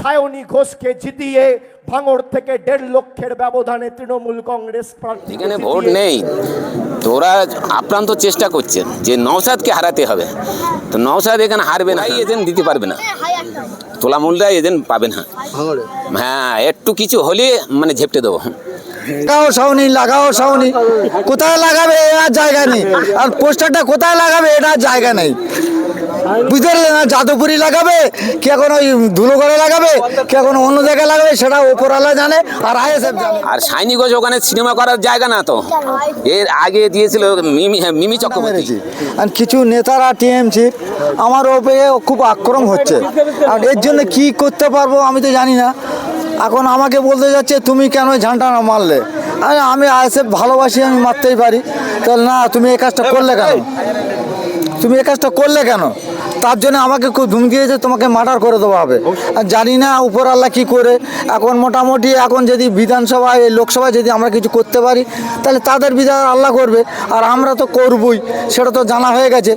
সায়নী ঘোষকে জিতিয়ে ভাঙড় থেকে দেড় লক্ষের ব্যবধানে তৃণমূল কংগ্রেস প্রার্থী এখানে ভোট নেই। তোরা আপ্রান্ত চেষ্টা করছেন যে নওসাদকে হারাতে হবে। তো নওসাদ এখানে হারবে না। এজেন্ট দিতে পারবে না। তোলামূলরা এজেন্ট পাবে না। হ্যাঁ একটু কিছু হলে মানে ঝেপটে দেবো। লাগাও সাউনি লাগাও সাউনি কোথায় লাগাবে? এর জায়গা নেই। আর পোস্টারটা কোথায় লাগাবে? এটা জায়গা নেই। বুঝতে পারলে না যাদবপুরি লাগাবে কে এখন ওই ধুলোগড়ে লাগাবে কে এখন অন্য জায়গায় লাগাবে সেটা ওপরওয়ালা জানে আর আইএসএফ জানে। আর সাইনি ঘোষ ওখানে সিনেমা করার জায়গা না তো? এর আগে দিয়েছিল মিমি হ্যাঁ, মিমি চক্রবর্তী। আর কিছু নেতারা টিএমসি আমার ওপরে খুব আক্রমণ হচ্ছে। আর এর জন্য কি করতে পারব আমি তো জানি না। এখন আমাকে বলতে যাচ্ছে তুমি কেন ঝান্ডা না মারলে? আরে আমি আইএসএফ ভালোবাসি আমি মারতেই পারি। তাহলে না তুমি এই কাজটা করলে কেন? তুমি এই কাজটা করলে কেন? তার জন্য আমাকে খুব ধুমকি দিয়েছে তোমাকে মার্ডার করে দেওয়া হবে। আর জানি না উপর আল্লাহ কী করে। এখন মোটামুটি এখন যদি বিধানসভায়, লোকসভায় যদি আমরা কিছু করতে পারি, তাহলে তাদের বিধান আল্লাহ করবে। আর আমরা তো করবই, সেটা তো জানা হয়ে গেছে।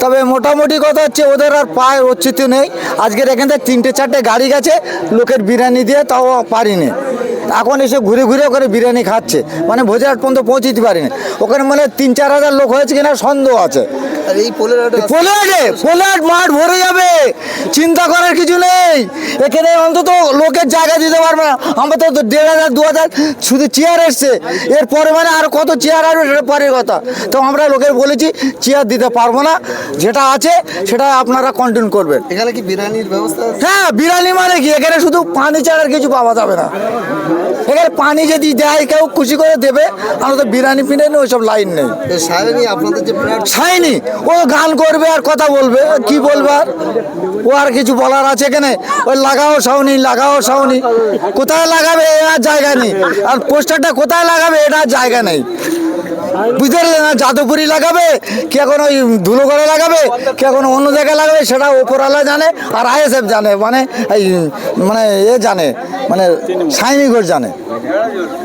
তবে মোটামুটি কথা হচ্ছে, ওদের আর পায়ের অচ্ছিত নেই। আজকের এখান থেকে তিনটে চারটে গাড়ি গেছে, লোকের বিরিয়ানি দিয়ে, তাও পারিনি। এখন এসে ঘুরে ঘুরে ওখানে বিরিয়ানি খাচ্ছে। মানে ভোজরাট পর্যন্ত পৌঁছতে পারিনি। ওখানে মানে তিন চার হাজার লোক হয়েছে কিনা সন্দেহ আছে। আর এই মাঠ ভরে যাবে। চিন্তা করার কিছু নেই। এখানে অন্তত লোকের জায়গা দিতে পারবে না। আমরা তো দেড় হাজার দু হাজার শুধু চেয়ার এসছে। এরপরে মানে আর কত চেয়ার আসবে সেটা পরের কথা। তো আমরা লোকের বলেছি চেয়ার দিতে পারব না। যেটা আছে সেটা আপনারা কন্টিনিউ করবেন। এখানে কি বিরিয়ানির ব্যবস্থা হ্যাঁ বিরিয়ানি মানে কি? এখানে শুধু পানি ছাড়া আর কিছু পাওয়া যাবে না। এখানে পানি যদি দেয় কেউ খুশি করে দেবে আমরা তো বিরিয়ানি ফিরিয়ানি ওইসব লাইন নেই। ছাইনি ও গান করবে আর কথা বলবে কি বলবে আর? ও আর কিছু বলার আছে এখানে? ওই লাগাও সাউনি লাগাও সাউনি কোথায় লাগাবে এর জায়গা নেই। আর পোস্টারটা কোথায় লাগাবে এটা জায়গা নেই। বুঝতে পারলে না যাদবপুরি লাগাবে কে এখন ওই ধুলোগড়ে লাগাবে কে এখন অন্য জায়গায় লাগাবে সেটা ওপরওয়ালা জানে আর আইএসএফ জানে মানে এই মানে এ জানে। মানে সাইনিক জানে।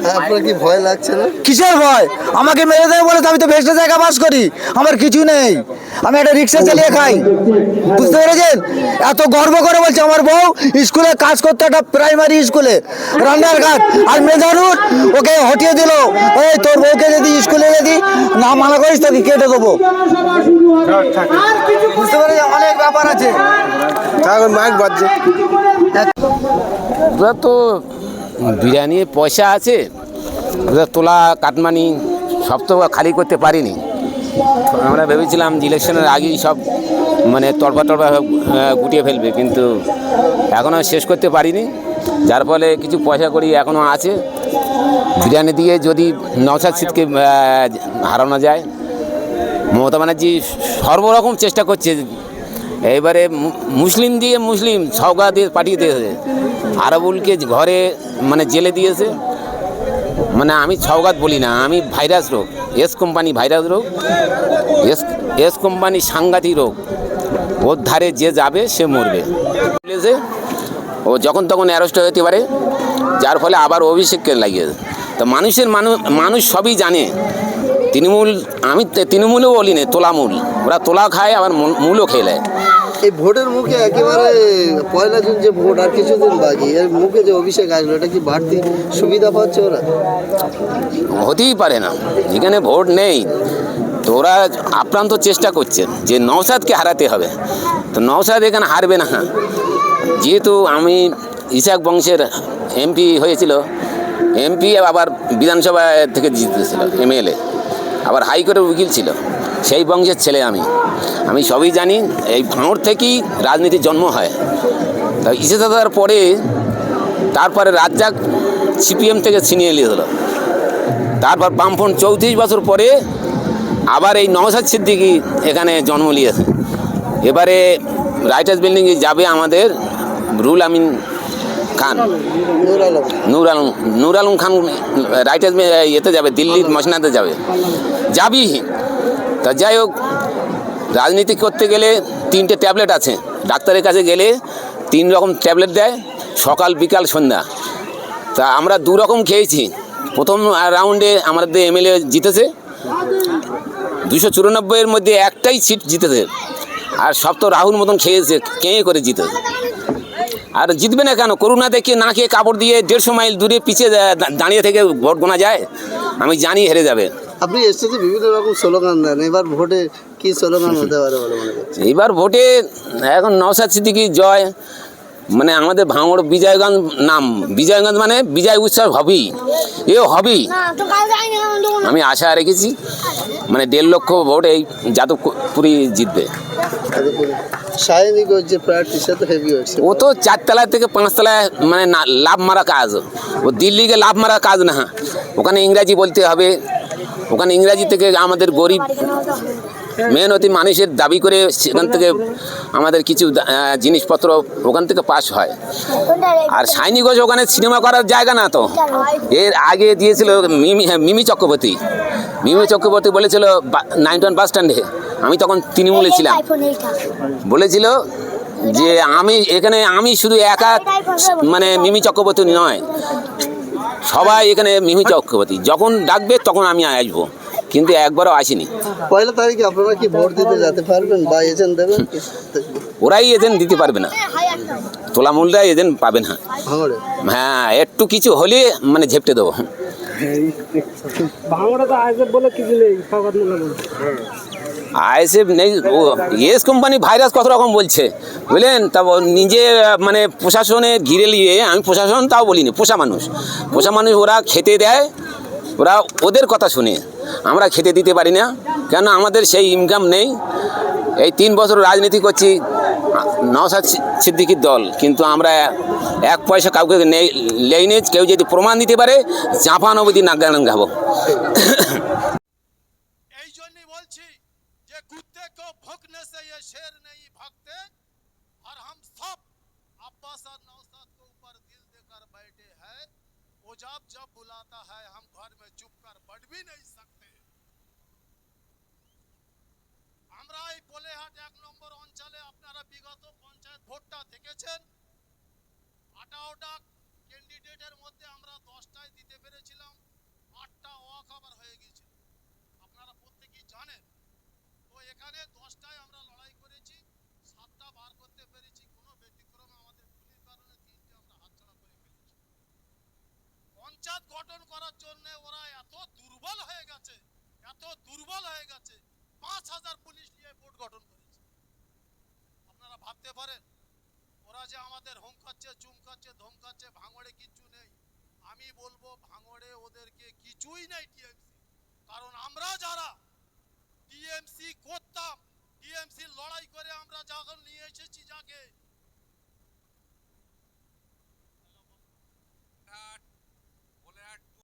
হ্যাঁ, আপনার কি ভয় লাগছে না? কিসের ভয়? আমাকে মেরে দেবে বলে তো আমি তো বেস্টের জায়গা বাস করি। আমার কিছু নেই। আমি একটা রিক্সা চালিয়ে খাই। বুঝতে পেরেছেন? এত গর্ব করে বলছে আমার বউ স্কুলে কাজ করতে একটা প্রাইমারি স্কুলে রান্নার কাজ আর মেজানুর ওকে হটিয়ে দিল। ওই তোর বউকে যদি স্কুলে যদি না মানা করিস তোকে কেটে দেবো। বুঝতে পেরেছেন? অনেক ব্যাপার আছে। এখন মাইক বাজছে। ওরা তো বিরিয়ানি, পয়সা আছে। ওদের তোলা, কাটমানি, সব তো খালি করতে পারিনি। আমরা ভেবেছিলাম ইলেকশনের আগেই সব মানে তরফা টরফা গুটিয়ে ফেলবে, কিন্তু এখনও শেষ করতে পারিনি। যার ফলে কিছু পয়সা করি এখনও আছে। বিরিয়ানি দিয়ে যদি নওসাদ শীতকে হারানো যায়, মমতা ব্যানার্জি সর্বরকম চেষ্টা করছে এইবারে মু- মুসলিম দিয়ে মুসলিম সওগা দিয়ে পাঠিয়ে দিয়েছে। আরবুলকে ঘরে মানে জেলে দিয়েছে। মানে আমি সওগাত বলি না আমি ভাইরাস রোগ এস কোম্পানি ভাইরাস রোগ এস এস কোম্পানি সাংঘাতিক রোগ। ওর ধারে যে যাবে সে মরবে। বলেছে, ও যখন তখন অ্যারেস্ট হতে পারে যার ফলে আবার অভিষেককে লাগিয়েছে? তো মানুষের মানুষ মানুষ সবই জানে তৃণমূল আমি তৃণমূলও বলি না তোলামূল। ওরা তোলা খায় আবার মূল- মূলও খেলে এই ভোটের মুখে একেবারে পয়লা জুন যে ভোট আর কিছুদিন বাকি এর মুখে যে অভিষেক আসলো এটা কি বাড়তি সুবিধা পাচ্ছে ওরা? হতেই পারে না। এখানে ভোট নেই। তো ওরা আপ্রান্ত চেষ্টা করছেন যে নওসাদকে হারাতে হবে। তো নওসাদ এখানে হারবে না। হ্যাঁ যেহেতু আমি ইসাক বংশের এমপি হয়েছিল এমপি আবার বিধানসভা থেকে জিতেছিল এমএলএ। আবার হাইকোর্টের উকিল ছিল। সেই বংশের ছেলে আমি। আমি সবই জানি, এই ভাঁড় থেকেই রাজনীতির জন্ম হয়। তা ইসে দাদার পরে তারপরে রাজ্জাক সিপিএম থেকে ছিনিয়ে নিয়ে হলো। তারপর বামফ্রন্ট চৌত্রিশ বছর পরে আবার এই নওসাদ সিদ্দিকি এখানে জন্ম নিয়েছে। এবারে রাইটার্স বিল্ডিংয়ে যাবে আমাদের রুল আমিন খান? নূর আলম নূর আলম খান রাইটার্স এতে যাবে দিল্লির মসনাদে যাবে। যাবি? তা যাই হোক রাজনীতি করতে গেলে তিনটে ট্যাবলেট আছে। ডাক্তারের কাছে গেলে তিন রকম ট্যাবলেট দেয় সকাল বিকাল সন্ধ্যা। তা আমরা দু রকম খেয়েছি। প্রথম রাউন্ডে আমাদের এমএলএ জিতেছে দুশো চুরানব্বইয়ের মধ্যে একটাই সিট জিতেছে। আর সব তো রাহুল মতন খেয়েছে কেঁয়ে করে জিতেছে। আর জিতবে না কেন? করুণা দেখে না খেয়ে কাপড় দিয়ে দেড়শো মাইল দূরে পিছিয়ে দাঁড়িয়ে থেকে ভোট গোনা যায়? আমি জানি হেরে যাবে। আপনি এসেছে বিভিন্ন রকম স্লোগান দেন এবার ভোটে কি স্লোগান হতে পারে বলে মনে এইবার ভোটে এখন নওসাদ সিদ্দিকি জয় মানে আমাদের ভাঙড় বিজয়গঞ্জ নাম। বিজয়গঞ্জ মানে বিজয় উৎসব হবেই। এ হবেই। আমি আশা রেখেছি মানে দেড় লক্ষ ভোট এই যাদবপুরি জিতবে। ও তো চারতলা থেকে পাঁচতলায় মানে লাভ মারা কাজ। ও দিল্লিকে লাভ মারা কাজ না ওখানে ইংরাজি বলতে হবে। ওখানে ইংরাজি থেকে আমাদের গরিব মেহনতি মানুষের দাবি করে সেখান থেকে আমাদের কিছু জিনিসপত্র ওখান থেকে পাস হয়। আর সাইনি ঘোষ ওখানে সিনেমা করার জায়গা না তো। এর আগে দিয়েছিল মিমি হ্যাঁ, মিমি চক্রবর্তী। মিমি চক্রবর্তী বলেছিল নাইনটি ওয়ান বাস স্ট্যান্ডে আমি তখন তৃণমূলে ছিলাম। বলেছিল যে আমি এখানে আমি শুধু একা মানে মিমি চক্রবর্তী নয়। সবাই এখানে মিমি চক্রবর্তী। যখন ডাকবে তখন আমি আসব। কিন্তু একবারও আসিনি। পয়লা তারিখে আপনারা কি ভোট দিতে যেতে পারবেন বা এজেন্ট দেবেন? ওরাই এজেন্ট দিতে পারবে না। তোলামূলরা এজেন্ট পাবে না। হ্যাঁ একটু কিছু হলে মানে ঝেপটে দেবো। ভাঙড়া তো আইসে বলে কিছু নেই আইএসএফ নেই ইয়েস কোম্পানি ভাইরাস কত রকম বলছে, বুঝলেন? তা ও নিজে মানে প্রশাসনে ঘিরে নিয়ে, আমি প্রশাসন তাও বলিনি, পোষা মানুষ। পোষা মানুষ ওরা খেতে দেয়, ওরা ওদের কথা শুনে। আমরা খেতে দিতে পারি না, কেন আমাদের সেই ইনকাম নেই। এই তিন বছর রাজনীতি করছি নওসাদ সিদ্দিকির দল, কিন্তু আমরা এক পয়সা কাউকে নেই লেইনি কেউ যদি প্রমাণ দিতে পারে, জাপান অবধি নাগান খাব से ये शेर नहीं भागते और हम सब अब्बास और नौसाद को ऊपर दिल देकर बैठे हैं वो जब जब बुलाता है हम घर में चुप कर बैठ भी नहीं सकते আমরা এই পোলেহাট এক নম্বর অঞ্চলে আপনারা বিগত পঞ্চায়েত ভোটটা দেখেছেন আঠারোটা ক্যান্ডিডেটের মধ্যে আমরা দশটায় দিতে পেরেছিলাম পঞ্চায়েত গঠন করার জন্য ওরা এত দুর্বল হয়ে গেছে, এত দুর্বল হয়ে গেছে, পাঁচ হাজার পুলিশ নিয়ে বোর্ড গঠন করেছে। আপনারা ভাবতে পারেন, ওরা যে আমাদের হুমকাচ্ছে চুমকাচ্ছে ধমকাচ্ছে ভাঙড়ে কিচ্ছু নেই। আমি বলব, ভাঙড়ে ওদেরকে কিছুই নেই টিএমসি। কারণ আমরা যারা টিএমসি করতাম টিএমসি লড়াই করে আমরা যখন নিয়ে এসেছি যাকে